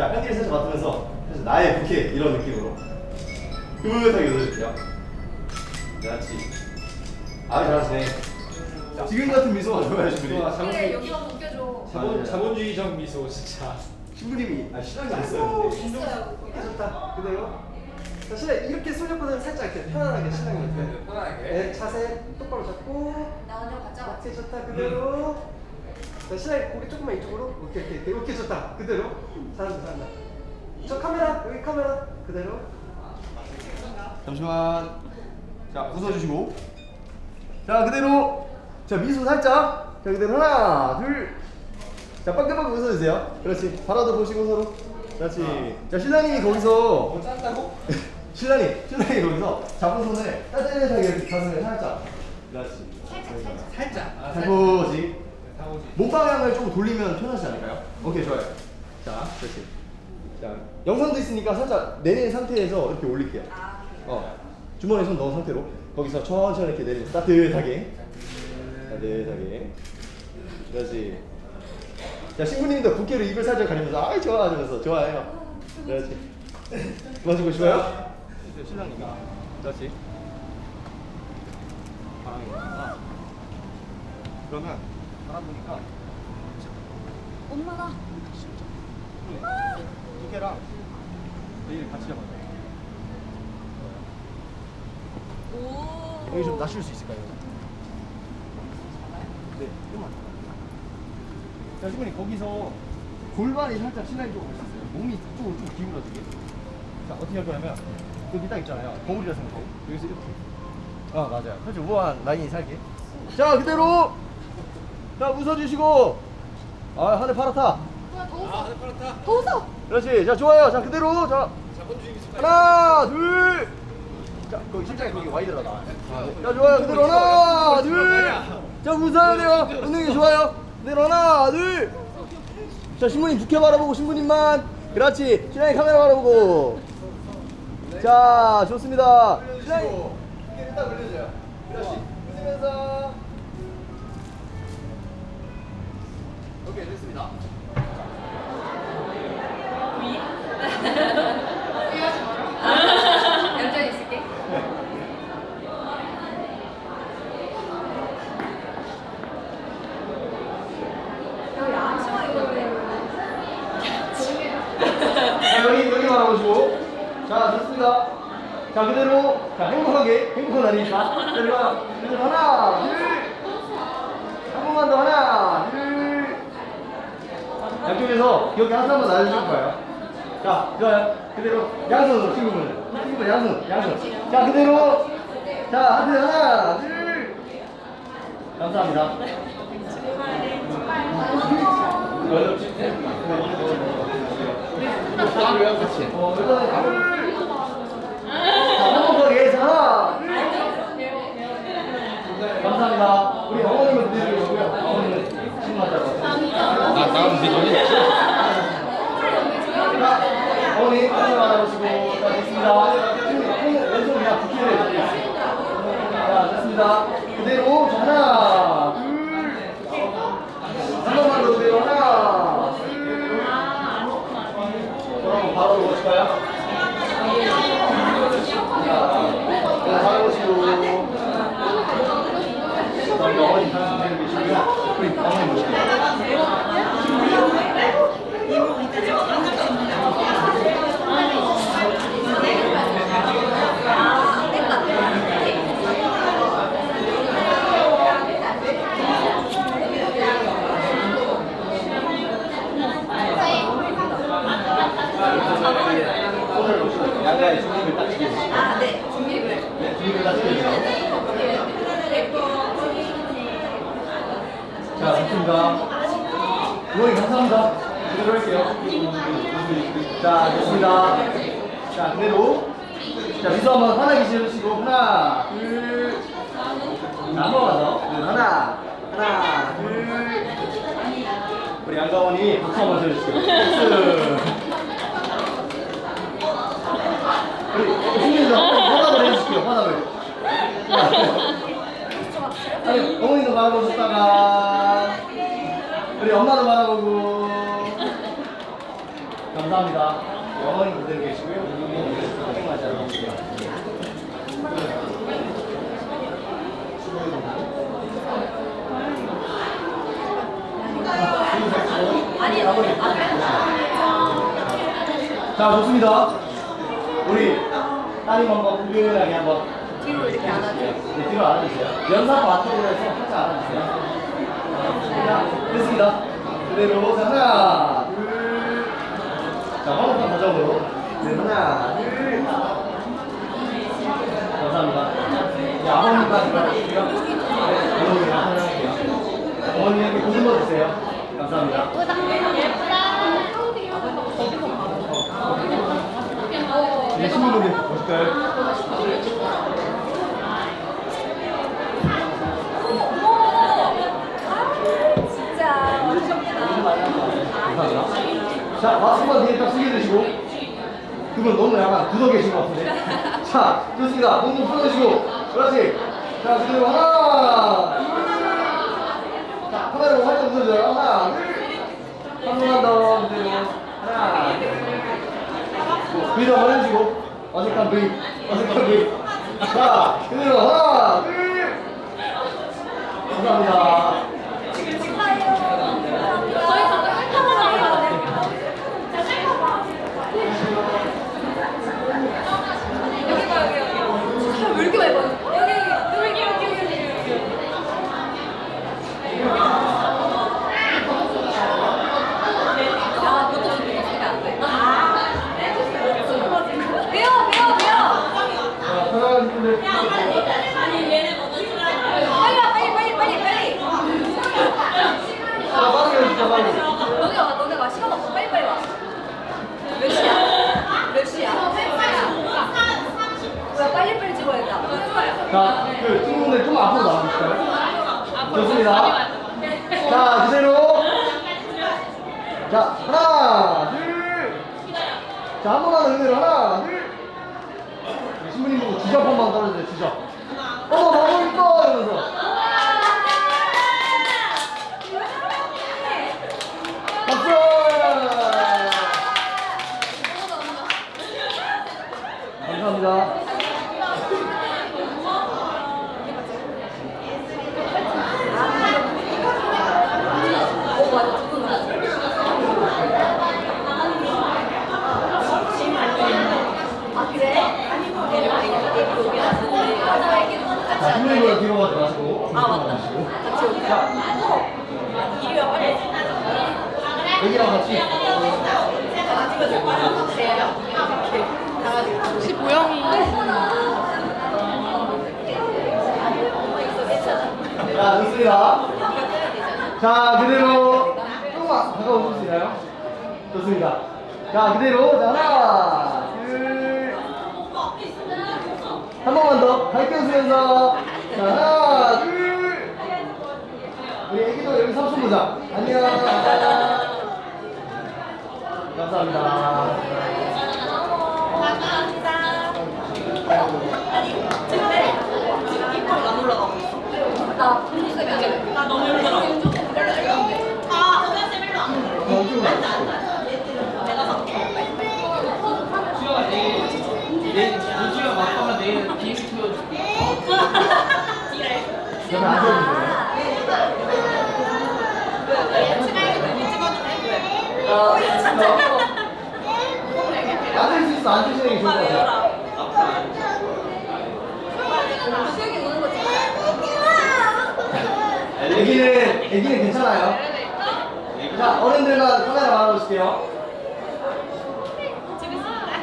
자 향기를 살짝 맡으면서 사실 나의 부케 이런 느낌으로 흐뭇하게 웃어줄게요. 그렇지. 아 잘하시네. 자, 지금 같은 미소가 좋아요 신부님. 자본, 그래 여기만 벗겨줘. 자본, 자본주의적 미소 진짜 신부님이 아 신랑이 안 써요. 있어요. 이렇게 좋다. 그대로. 자, 신랑 이렇게 솔직보다는 살짝 이렇게 편안하게 신랑이 이렇게. 편하게 네, 자세 똑바로 잡고. 나 가짜 오케이 같아. 좋다 그대로. 자, 신랑이 고개 조금만 이쪽으로. 오케이 오케이 오케이, 오케이 좋다. 그대로. 잘한다 잘한다. 저 카메라 여기 카메라 그대로. 잠시만. 자 웃어주시고. 자 그대로. 자 미소 살짝. 자 그대로 하나 둘. 자 빵긋빵긋 웃어주세요. 그렇지. 바라도 보시고 서로. 그렇지. 자 신랑님이 거기서 뭐 짠다고? 신랑이 신랑이 거기서 잡은 손을 따뜻하게 이렇게 가슴에 살짝. 그렇지. 살짝 살짝. 살짝 아, 살포지. 목 방향을 좀 돌리면 편하지 않을까요? 오케이 좋아요. 자 그렇지. 자 영상도 있으니까 살짝 내린 상태에서 이렇게 올릴게요. 아. 어 주머니에 손 넣은 상태로 거기서 천천히 이렇게 내리면서 따뜻하게 따뜻하게 그렇지 자 신부님도 붓기로 입을 살짝 가리면서 아이 좋아 하면서 좋아해요 그렇지 도와주고 싶어요? 신랑님이 그렇지 바람이구나 그러면 바람 보니까 엄마가 두 개랑 내일 같이 잡아요 오. 여기 좀 낮출 수 있을까요? 네, 조금만. 자, 신부님 거기서 골반이 살짝 신라인 쪽으로 갈수 있어요. 몸이 쪽으로 좀 기울어지게. 자, 어떻게 할 거냐면 여기 딱 있잖아요. 거울이라 생각하고 여기서 이렇게. 아, 맞아요. 그렇죠. 우아한 라인이 살게. 자, 그대로. 자, 웃어주시고. 아, 하늘 파랗다. 뭐야 더아 웃어. 하늘 파랗다 더 웃어. 그렇지. 자, 좋아요. 자, 그대로. 자, 자본주의 미소 하나, 둘. 자, 거기 심장이 거기 와이 들어가. 자, 좋아요. 그대로 하나, 둘. 자, 웃어야 돼요. 웃는 게 좋아요. 그대로 하나, 둘. 자, 신부님 두께 바라보고 신부님만. 그렇지. 신랑이 카메라 바라보고. 자, 좋습니다. 신랑이 두께를 딱 올려줘요. 그렇지. 웃으면서. 오케이, 됐습니다. 얌전히 있을게. 여기 아침에 이거를. 자, 여기. 자, 좋습니다. 자, 그대로. 자, 행복하게. 행복한 날이니까. 그대로, 그대로 하나, 둘. 한 번만 더 하나, 둘. 양쪽에서 기억이 한 사람만 날려줄 거예요. 자, 좋아요. 그대로. 양손으로 친구분. 친구분 양손, 양손. 자, 그대로. 자, 하나, 둘. 감사합니다. 하나, 둘. 감사합니다. 우리 어머님은 드리고요. 어머님은 신고하자고. 나 나가면 되지 자, 어머니 한번 알아보시고 자 됐습니다. 왼손 그냥 붙이를 해주세요. 자 됐습니다. 그대로 자, 하나 둘한 번만 더 그대로 하나 둘 그럼 바로 오실까요? 자, 잘 우리 어머니 잘 계시고요. 우리 어머니 모실게요. 손을 놓으시고 양가의 중립을 딱 지켜주시고 아 네. 준비를. 네, 중립을 딱 지켜주세요. 자, 좋습니다. 부모님 감사합니다. 그대로 할게요. 자, 됐습니다. 자, 그대로. 자, 미소 한번 환하게 지어주시고, 하나, 둘. 더. 둘, 하나, 하나, 둘. 우리 양가원이 박수 한번 쳐주시고. 박수. 우리 승민이도 화답을 화답을. 아니, 어머니도 바라보셨다가, 우리 엄마도 바라보고. 감사합니다. 어머니 그대로 계시고요. 자, 좋습니다. 우리 따님 한번 꾸준하게 한번 뒤로 이렇게 안아줘. 네, 뒤로 안아주세요. 연사 앞쪽으로 해서 살짝 안아주세요. 자, 됐습니다. 그대로 자, 하나, 둘. 자, 화목한 과정으로. 네, 하나, 둘. 감사합니다. 네, 아버님까지 가주시고요. 네, 어머니랑 사랑할게요. 어머니에게 고좀 넣어주세요. 감사합니다. 네, 신부분들 보실까요? 진짜. 감사합니다. 자, 마스크만 뒤에 딱 숙여 드시고. 그분 너무 약간 굳어 계신 것 같은데. 자, 좋습니다. 몸좀 풀어주시고. 그렇지. 자, 지금 하나, 둘. 자, 카메라 활짝 웃어줘요. 하나, 둘. 한 번만 더. 그대로. 하나, 둘. V도 한번 해주시고. 어색한 V. 어색한 V. 자, 그대로 하나, 둘. 감사합니다. 저희 잠깐 셀카만 하세요. 여기 봐, 여기, 여기. 잘 왜 이렇게 많이 봐? 여기, 여기, 여기, 여기, 여기, 여기, 여기. 야, 그것도 좀 믿으시면 안 돼? 아, 배워, 배워, 배워. 자, 사랑하는 분들. 빨리 와, 빨리, 빨리, 빨리, 빨리. 자, 빠르게 해주세요, 빠르게. 너네 와, 너네 와. 시간 없어. 빨리, 빨리 와. 몇 시야? 몇 시야? 뭐야, 빨리, 빨리 찍어야겠다. 자, 그 친구분들 좋습니다. 자, 그대로. 자, 하나, 둘. 자, 한 번만 더 그대로. 하나, 둘. 신부님 보고 주접 한번 떨어주세요, 주접. 어머, 너무 이뻐! 이러면서. 박수! 감사합니다. 오, 맞아. 두분 아, 그래? 자, 신부님보다 뒤로 가지 마시고. 아, 맞다. 같이 올게. 자, 이리 와, 빨리. 여기랑 같이. 다 찍어줄 거야? 이렇게. 강아지. 혹시 모양이. 자, 좋습니다. 자, 그대로 조금만 가까워 줄수 있나요? 좋습니다. 자, 그대로 자, 하나, 둘, 한 번만 더 밝게 웃으면서 자, 하나, 둘. 우리 애기도 여기 삼촌 보자. 안녕. 감사합니다. 나 너무 힘들어. 아, 선생님 일로 안 돼. 어, 좀 나. 내가 살게. 수영아 내일 내일 도시가 막하면 내일 비행기 태워줄게. 옆에 앉 어. 자.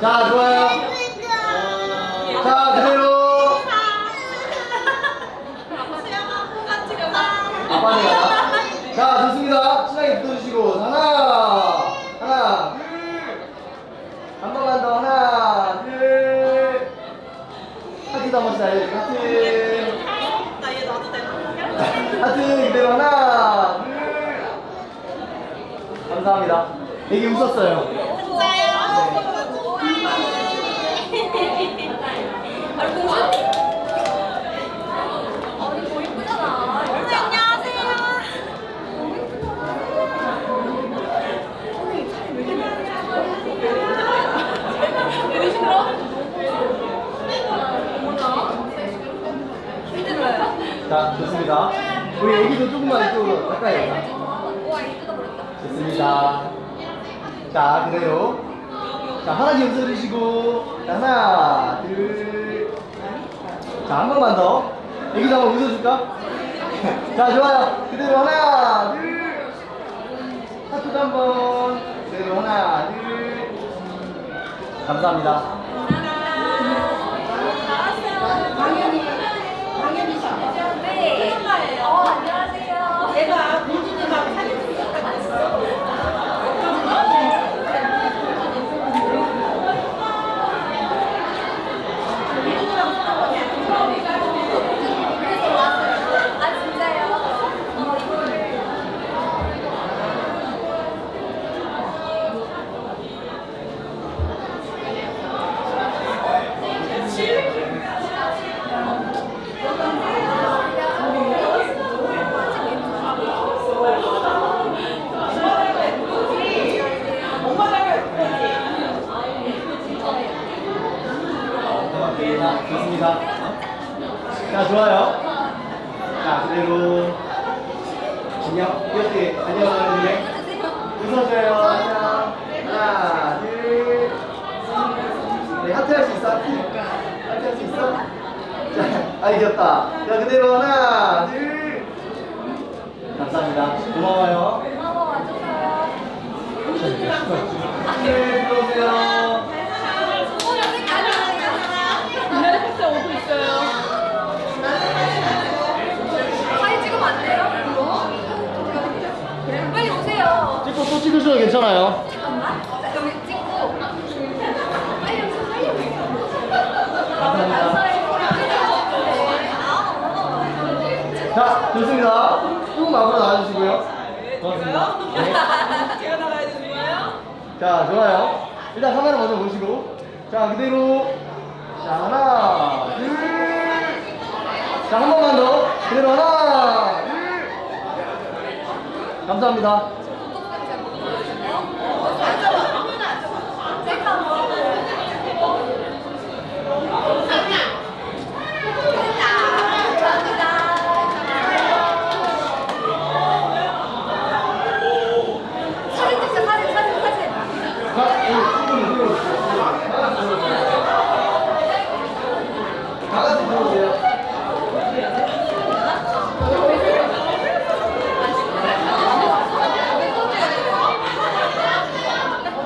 자, 좋아요. 자, 그대로. 가자. 자, 좋습니다. 친하게 붙어주시고. 하나 하나 둘한 번만 더 하나 둘 하트도 한 번 씩 하트 나얘 놔도 되나? 하트 그대로 하나 둘 감사합니다 되게 웃었어요? 아니 공주? 아니 더 예쁘잖아. 안녕하세요. 왜 힘들어? 힘들어요? 자 좋습니다 우리 애기도 조금만 이쪽으로 가까이 뜯어버렸다. 좋습니다. 자 그대로 자 하나씩 웃어 주시고 자, 하나 둘 자 한 번만 더. 애기도 한번 웃어줄까? 자 좋아요. 그대로 하나 둘. 하트도 한 번. 그대로 하나 둘. 감사합니다 당연히 당연히죠. 네. 어 안녕하세요. 내가 공주님하고 사진 찍었다 같았어. 그래서 왔어요. 아 진짜요? 어 이거를. 자, 좋습니다. 자, 좋아요. 자, 그대로. 안녕. 이렇게 안녕하는데. 웃어줘요. 안녕. 하나, 둘. 네, 하트 할 수 있어, 하트. 하트 할 수 있어? 자, 아, 이겼다. 자, 그대로 하나, 둘. 감사합니다. 고마워요. 네, 들어오세요. 어 여기 안녕하세요. 옛날에 택시 오고 있어요. 또 찍으셔도 괜찮아요. 여기 찍고. 빨리. 아, 자, 좋습니다. 조금 앞으로 나와주시고요. 고맙습니다. 네. 제가 나가야 되는 거예요? 자, 좋아요. 일단 카메라 먼저 보시고. 자, 그대로. 자, 하나, 둘. 자, 한 번만 더. 그대로 하나, 둘. 감사합니다. 사진 찍자 사진 사진 사진 자, 여기 충분히 들어오세요. 다 같이 들어오세요.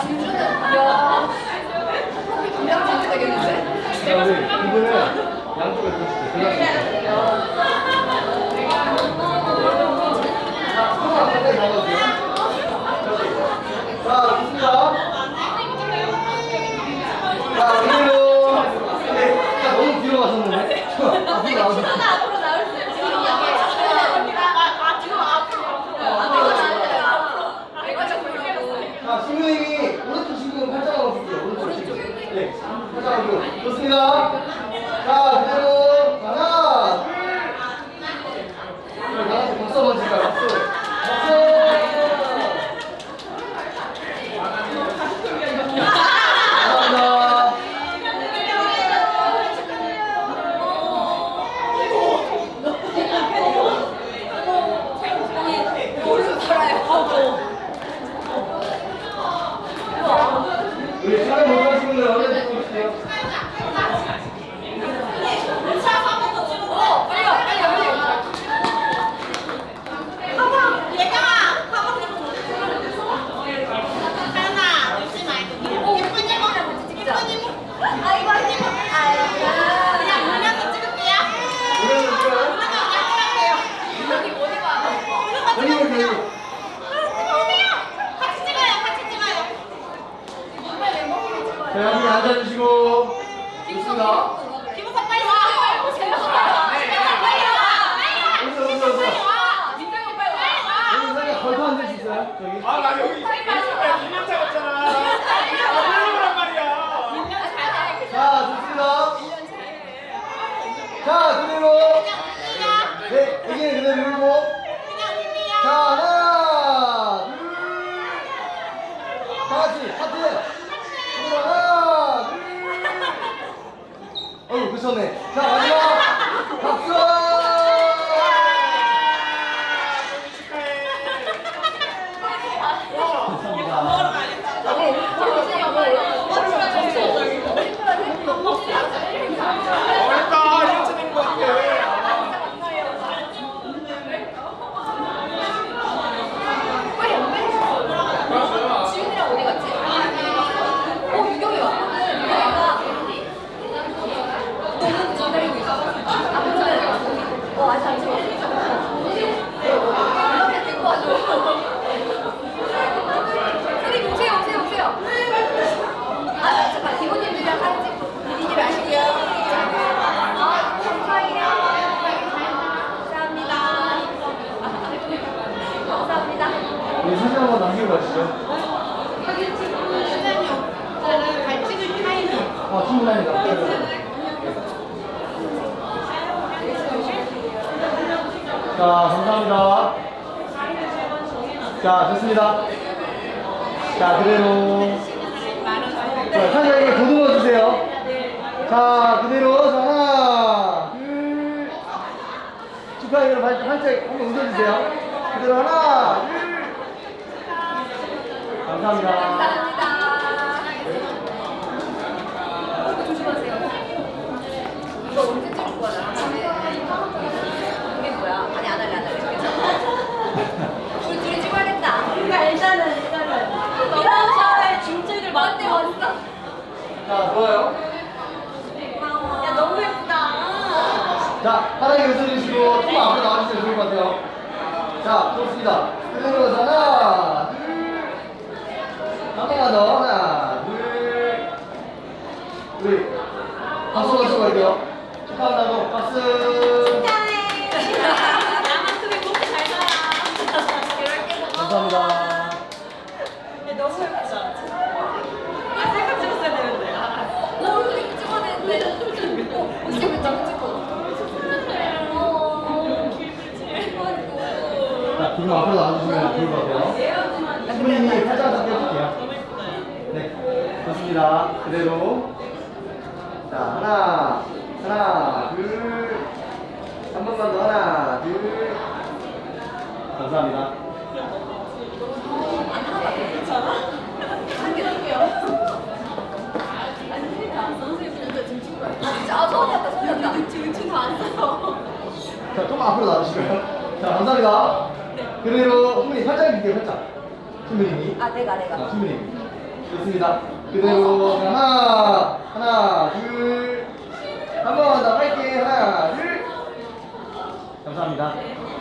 진주는 야 프로필 분명 찍어야 되겠는데? 자, 우리 이분은 양쪽에 보시죠. 들어가세요. 자, 손 앞까지 잡아주세요. 자, 좋습니다. 자, 그대로. 네, 자, 너무 뒤로 가셨는데. 앞으로 나오세요. 앞으로 나올 수 있지 아 지금 앞으로 아 내가 잘해요 앞으로 내가 좀 보려고 자, 신부님이 오른쪽 신부는 팔짱하고 보세요. 오른쪽 신부. 네, 팔짱하고. 좋습니다. 자, 그대로. 하나, 둘. 자, 다 같이 박수 한번 칠까요? 박수. 박수. 감사합니다. 모르고 살아요 우리 촬영 못 하신 분들 언제 듣고 오세요? 어 빨리 와 빨리 와 빨리 와 가방 얘가 가방 하나 놓지 말고 예쁜 이모 같이 찍자 아이고 아이고 아이고 그냥 보면서 찍을게요 노래는 좋아요? 여기 어디 봐 여기 여기 여기. 찍어오세요 있어요? 저기. 아, 나 여기 있었는데 분명 잡았잖아. 아, 그러란 말이야. 자, 좋습니다. 자, 그대로. 네, 여기는 그대로 밀고. 자, 하나, 둘. 다 같이. 그대로 하나, 둘. 어이구, 그쳤네. 자, 마지막. 박수! 감사합니다. 이렇게 된거 같아. 지훈이랑 어디 갔지? 어, 유경이 와. 유경이가 너무 기다리고 있어. 아, 괜찮아요. 어, 아직 안 찍었어. 이렇게 찍고 와줘. 선생님, 오세요, 오세요, 오세요. 아, 잠깐, 기본님들이랑 사진 찍고 비디님 아시고요. 아, 감사해요. 감사합니다. 감사합니다. 우리 사진 한번 남기고 가시죠. 아, 충분합니다. 자, 감사합니다. 자, 좋습니다. 자, 그대로. 자, 사장님께 보듬어 주세요. 자, 그대로. 자, 하나, 둘. 축하해요. 활짝, 활짝 한번 웃어주세요. 그대로 하나, 둘. 감사합니다. 이거 조심하세요. 이거 언제 찍을 거야? 이게 뭐야? 아니 안 할래 안 할래. 우리 둘이 찍어야겠다. 그러니까 일단은 일단은 이런 샤워에 중증을 맞대 왔어. 자, 좋아요. 야 너무 예쁘다. 자, 편하게 웃어주시고, 조금 앞으로 나와주시면 좋을 것 같아요. 자, 좋습니다. 그대로 하나, 둘. 한 번만 더. 하나, 둘. 우리 박수 박수 갈게요. 축하한다고 박수. 나만큼의 목잘 살아. 이렇게 먹어. 감사합니다. 너무 예쁘다. 야, 셀카 찍었어야 되는데. 아. 오, 이렇게 찍어야 되는데. 어, 찍고 찍고 찍고. 어. 아이고. 자, 지금 앞으로 나와주시면 좋을 것 같아요. 신부님이 팔짱 잡게 해줄게요. 너무 예쁘다. 네, 좋습니다. 그대로. 자, 하나, 하나, 둘. 한 번만 더, 하나, 둘. 감사합니다. 한개 할게요. 진짜 아 소리 났다 소리 났다. 지금 지금 안 써. 자, 좀 앞으로 나와주시고요. 자, 감사합니다. 그대로, 신부님 팔짱 줄게요, 팔짱. 신부님이. 아 내가 아, 내가. 신부님. 좋습니다. 그대로, 자, 하나, 하나, 둘. 한 번만 더 할게. 하나, 둘. 감사합니다.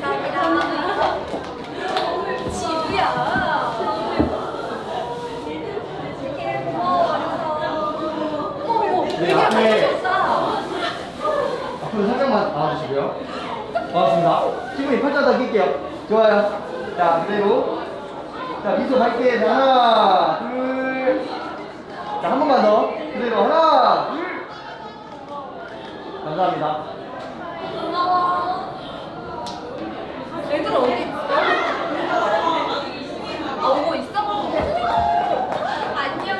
감사합니다. 네, 되게 앞에- 잘생겼다. 앞으로 살짝만 나와주시고요. 고맙습니다. 팔짱 더 낄게요. 좋아요. 자, 그대로. 자, 미소 밝게. 자, 하나, 둘. 자, 한 번만 더. 그대로. 하나, 둘. 감사합니다. 고마워. 애들 어디 있어? 아 오고 있어? 안녕.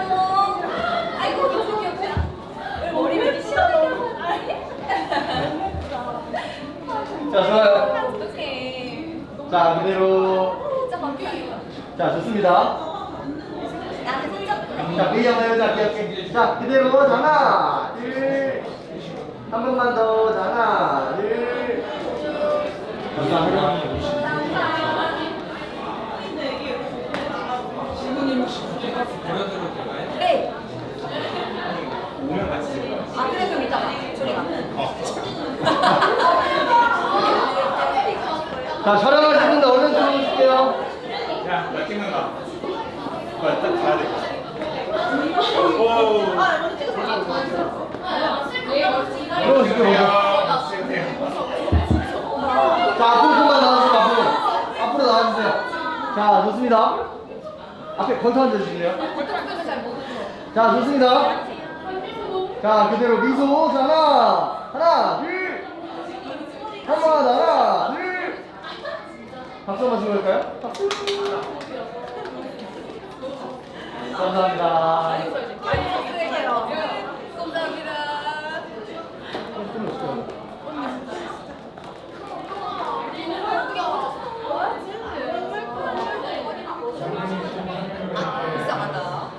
아이고 너무 귀엽다. 왜 머리 왜 이렇게 시원해? 자, 좋아요. 어떡해. 자, 그대로. 진짜. 자, 좋습니다. 손잡고. 자, 회의 한번 해보자. 기억해. 자, 그대로. 자, 하나, 둘. 한 번만 더. 자, 하나, 둘. 감사합니다. 감사합니다. 네. 아 그래 그럼 이따가 조리가. 자, 촬영하실 분들 얼른 들어오실게요. 야, 나 찍는다. 빨리 딱 가야 돼. 오. 들어오실게요. 야, 찍으세요. 자, 앞으로 좀만 나와주세요. 앞으로. 앞으로 나와주세요. 자, 자, 좋습니다. 걸터 앉아주실래요? 자, 좋습니다. 자, 그대로 미소. 자, 하나, 하나, 둘. 한 번, 하나, 둘. 박수 한번 치고 갈까요? 박수. 감사합니다. 이상하다.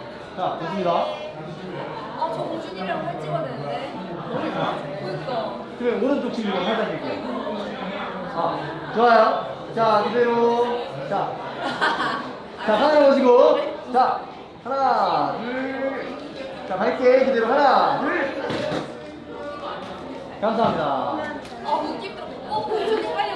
자, 됐습니다. 아, 저 공준이랑 팔 찍어야 되는데. 그니까. 그래, 오른쪽 친구가 살짝 드릴게요. 아, 좋아요. 자, 그대로. 자, 자, 하나 보시고. 자, 하나, 둘. 자, 갈게. 그대로 하나, 둘. 감사합니다. 아, 들어. 어, 공준이 빨리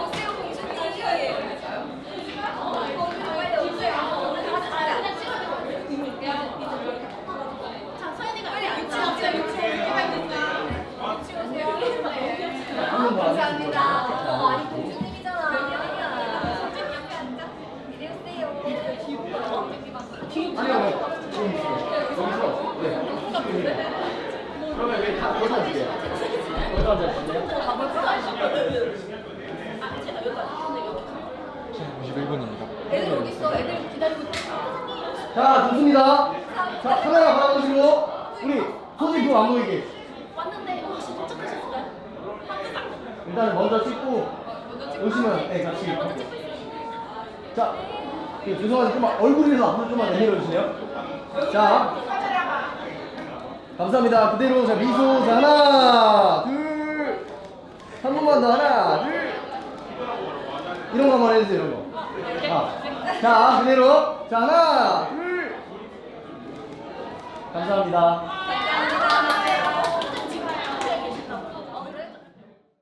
51분입니다. 애들 여기 있어. 애들 기다리고 있어. 자, 좋습니다. 자, 카메라 바라보시고 우리 소진 그안 보이게. 왔는데 혹시 도착하셨을까요? 일단 먼저 찍고 오시면 네, 같이. 자, 그 죄송한데 좀 얼굴이라서 앞으로 좀만 내밀어 주세요. 자, 감사합니다. 그대로 자 미소 자 하나 둘. 한 번만 더 하나, 둘. 이런 거 한번 해주세요. 이런 거. 아, 자, 그대로 자 하나, 둘. 감사합니다.